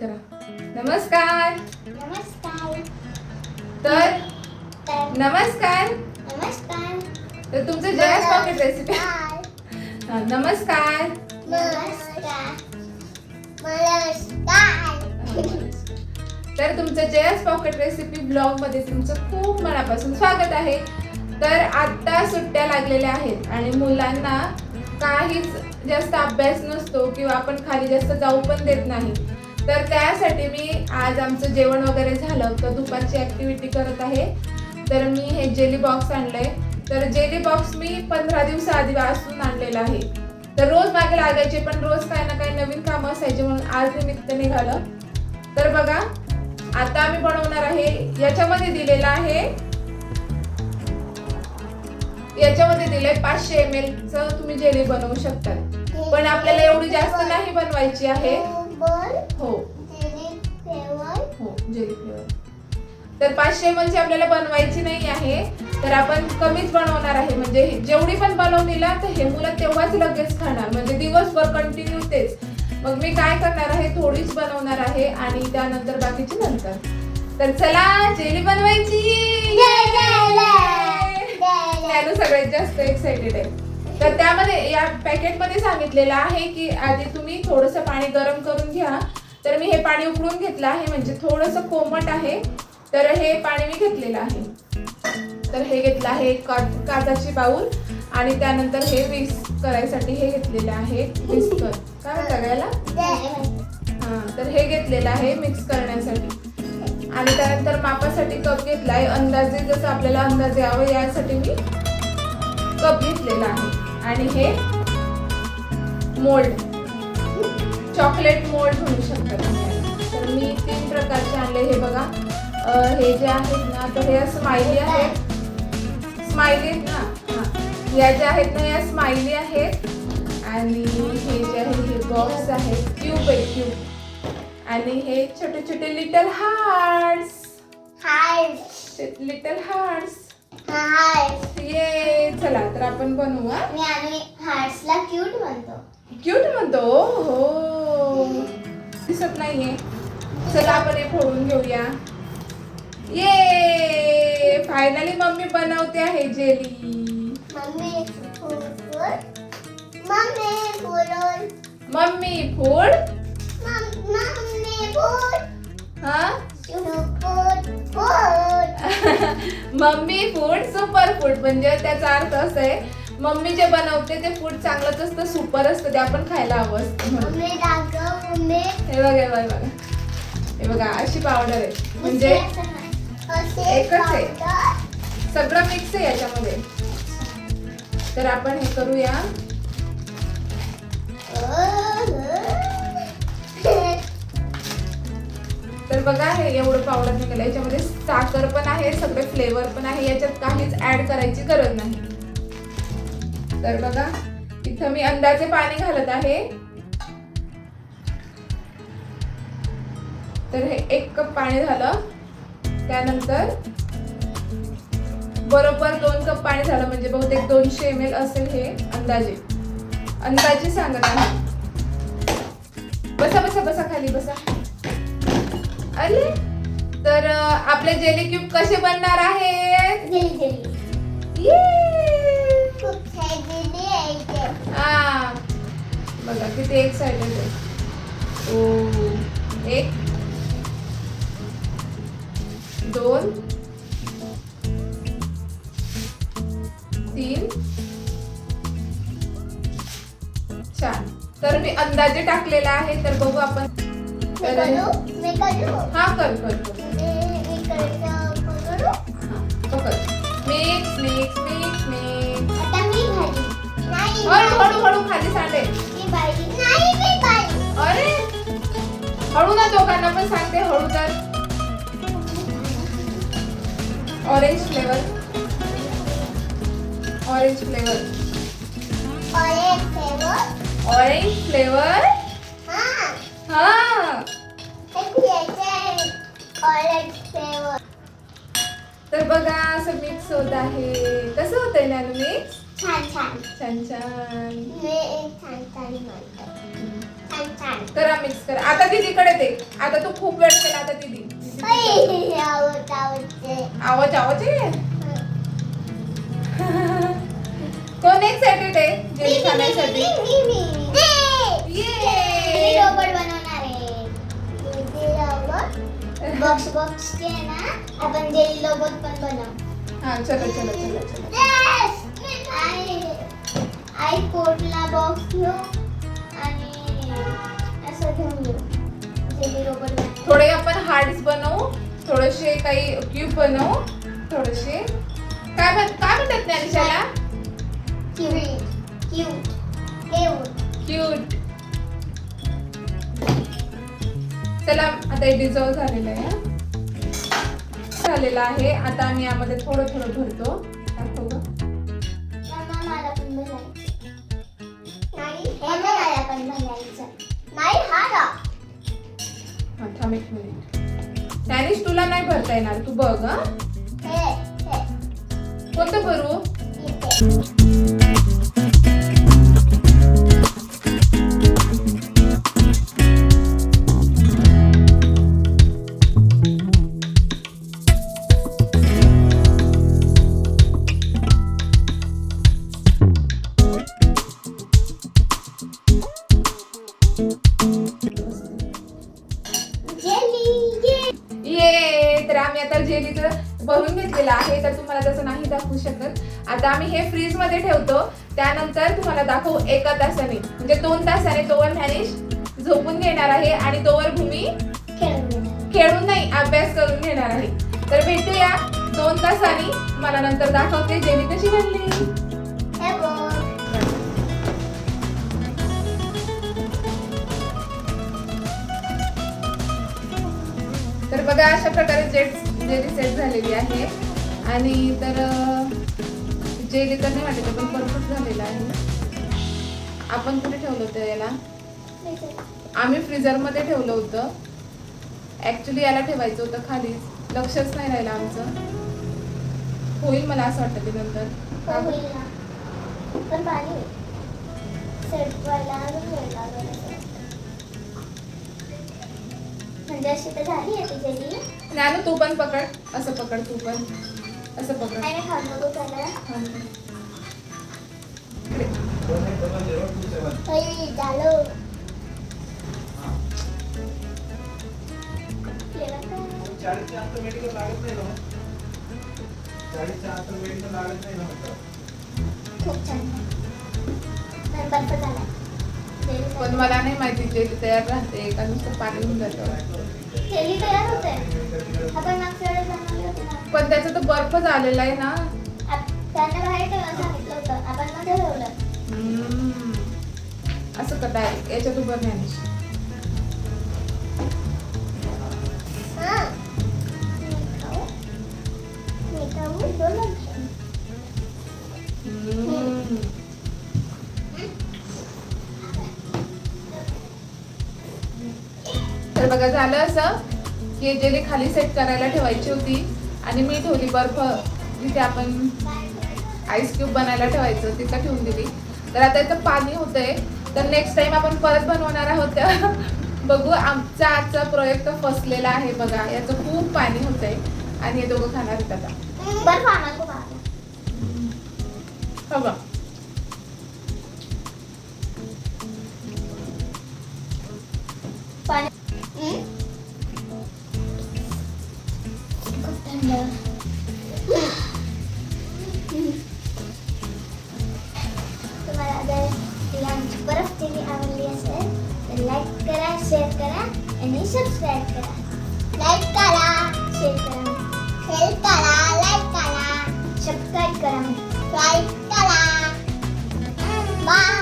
करा. नमस्कार. नमस्कार. तर नमस्कार. नमस्कार. तर तुमचं जयास पॉकेट रेसिपी नमस्कार. नमस्कार. नमस्कार. नमस्कार. तर तुमचं जयास पॉकेट रेसिपी ब्लॉगमध्ये तुमचं खूप मनापासून स्वागत आहे. तर आता सुट्ट्या लागलेल्या आहेत आणि मुलांना काहीच जास्त अभ्यास नसतो किंवा आपण खाली जास्त जाऊ पण देत नाही. तर त्यासाठी मी आज आमचं जेवण वगैरे झालं तर दुपारची ऍक्टिव्हिटी करत आहे. तर मी हे जेली बॉक्स आणलंय. तर जेली बॉक्स मी पंधरा दिवसाआधी वाचून आणलेला आहे. तर रोज मागे लागायचे पण रोज काही ना काही नवीन कामं असायचे म्हणून आज निमित्त निघालं. तर बघा आता आम्ही बनवणार आहे. याच्यामध्ये दिलेलं आहे याच्यामध्ये दिलंय पाचशे एम एल च तुम्ही जेली बनवू शकता. पण आपल्याला एवढी जास्त नाही बनवायची आहे. बोल हो. जेली फ्लेवर हो जेली फ्लेवर तर पाचशे ची आपल्याला बनवायची नाही आहे तर आपण कमीच बनवणार आहे. म्हणजे जेवढी पण बनवली ना तर हे मुलं तेव्हाच लगेच खाणार. म्हणजे दिवसभर कंटिन्यू तेच. मग मी काय करणार आहे? थोडीच बनवणार आहे आणि त्यानंतर बाकीची नंतर. तर चला जेली बनवायची. सगळ्यात जास्त एक्साइटेड आहे. तर त्यामध्ये या पॅकेटमध्ये सांगितलेलं आहे की आधी तुम्ही थोडंसं पाणी गरम करून घ्या. तर मी हे पाणी उकळून घेतलं आहे म्हणजे थोडंसं कोमट आहे. तर हे पाणी मी घेतलेलं आहे. तर हे घेतलं आहे का काचाची बाऊल आणि त्यानंतर हे मिक्स करायसाठी हे घेतलेलं आहे विस्कर काय म्हणता हा तर हे घेतलेलं आहे मिक्स करण्यासाठी. आणि त्यानंतर मापासाठी कप घेतलाय अंदाजे जसं आपल्याला अंदाजे यावं यासाठी मी कप घेतलेला आहे. आणि हे मोल्ड. चॉकलेट मोल्ड म्हणू शकता. तर मी तीन प्रकारचे आणले हे बघा. हे जे आहेत ना तर हे स्माइली आहेत स्माइली आहेत ना हा. या ज्या आहेत ना या स्माइली आहेत. आणि हे जे आहे हे बॉक्स आहे. क्यूब आहे क्यूब आणि हे छोटे छोटे little hearts hi little hearts hi ये चला तर आपण बनवू हा? मी आणि हार्ट्सला क्यूट म्हणतो. क्यूट म्हणतो? हो दिसत नाहीये. चला आपण हे फोडून घेऊया. ये! फायनली मम्मी बनवते आहे jelly mummy food mummy food mummy food mummy food हा? मम्मी फूड सुपर फूड म्हणजे त्याचा अर्थ असा आहे मम्मी जे बनवते ते फूड चांगलंच असतं सुपर असतं ते आपण खायला हवं असतं. हे बघा हे बघा हे बघा. अशी पावडर आहे. म्हणजे एकच आहे. सगळं मिक्स आहे याच्यामध्ये. तर आपण हे करूया. तर बघा हे एवढं पावडर निघालं याच्यामध्ये साखर पण आहे सगळे फ्लेवर पण आहे. याच्यात काहीच ऍड करायची गरज नाही. तर बघा इथं मी अंदाजे पाणी घालत आहे. तर हे एक कप पाणी झालं. त्यानंतर बरोबर दोन कप पाणी झालं म्हणजे बहुतेक दोनशे एम एल असेल हे अंदाजे. अंदाजे सांगत आहे. बसा बसा बसा खाली बसा. अरे तर आपले जेली क्यूब कसे बनणार आहेत? ये! आ, बघा किती एक्साइटेड आहे. ओ एक दोन तीन चार. तर मी अंदाजे टाकलेला आहे तर बघू आपण. हा कर कर? कर? हा, पकड मिक्स मिक्स मिक्स मिक्स हळू हळू हळू खाली अरे! हळू ना दोघांना पण सांगते हळू तर. Orange flavour orange flavour orange flavour हा बघा असं मिक्स होत आहे. कसं होतंय ना मिक्स छान छान. छान छान. मी एक छान छान म्हणतो छान छान. करा मिक्स करा. आता दीदीकडे दे. आता तू खूप वेळ केला आता दीदी. ऐ, आवडत आवडते आवाज आवाज आहे? कोण एक्साइटेड आहे जेली खाण्यासाठी ये बनवणार आहे. जे आहे ना आपण रोबोट पण बनवू हा चलो चलो चलो चलो. Yes! आई आई कोटला बॉक्स घेऊ आणि असं घेऊन घेऊ. जेली रोबोट बनवू थोडे आपण हार्ड्स बनवू थोडेसे काही क्यूब बनवू थोडेसे. काय बन काय म्हणतात ज्ञानेशाला क्यूट क्यूट क्यूट क्यूट चला आता हे डिझॉल्व झालेलं आहे. हं. झालेलं आहे. आता आम्ही यामध्ये थोडं थोडं भरतो. दाखव गं. मम्मा मला पण भरायचं नाही हे मला पण भरायचं नाही हा रा हा थांब एक मिनिट. ज्ञानेश तुला नाही भरता येणार. तू बघ हा. हे हे. कोणतं भरू? इथे. आम्ही आता जेलीचं भरून घेतलेलं आहे तर तुम्हाला तसं नाही दाखवू शकत. आता आम्ही हे फ्रीजमध्ये ठेवतो त्यानंतर तुम्हाला दाखवू एका तासाने. म्हणजे दोन तासाने तोवर मॅनेज झोपून घेणार आहे आणि तोवर भूमी खेळून खेळून नाही अभ्यास करून घेणार आहे. तर भेटूया दोन तासांनी. मला नंतर दाखवते जेली कशी बनली. बघा अशा प्रकारे जेट जेली सेट झालेली आहे. आणि तर जेली तर नाही वाटत पण परफेक्ट झालेलं आहे. आपण कुठे ठेवलं होतं याला? आम्ही फ्रीजरमध्ये ठेवलं होतं. ॲक्च्युली याला ठेवायचं होतं खालीच. लक्षच नाही राहिलं आमचं. होईल मला असं वाटतं ते नंतर. म्हणजे अशी तर झाली आहे ती जेली ज्ञानू तू पण पकड. असं पकड तू पण. असं पकड. खाऊन बघू त्याला हा. झालं? चाळीसच्या आत मेडिकल लागत नाही ना चाळीसच्या आत मेडिकल लागत नाही ना म्हटलं. खूप छान. बर्फ झाला पण मला नाही माहिती जेली तयार राहते का नुसतं पाणी होऊन जातं पण त्याचा तर बर्फ झालेला आहे ना. आप- त्यांना बाहेर ठेवायला सांगितलं बघा झालं असं की जेली खाली सेट करायला ठेवायची होती आणि मी ठेवली बर्फ जिथे आपण आईस क्यूब बनायला ठेवायचं तिथं ठेवून दिली. तर आता इथं पाणी होतंय. तर नेक्स्ट टाइम आपण परत बनवणार आहोत. बघू आमचा आजचा प्रयोग फसलेला आहे बघा. याचं खूप पाणी होतंय. आणि हे दोघं खाणार आहेत आता. रेसिपी आवडली असेल तर लाईक करा शेअर करा आणि सबस्क्राईब करा. लाईक करा शेअर करा. शेअर करा लाईक करा. सबस्क्राईब करा. लाईक करा. बाय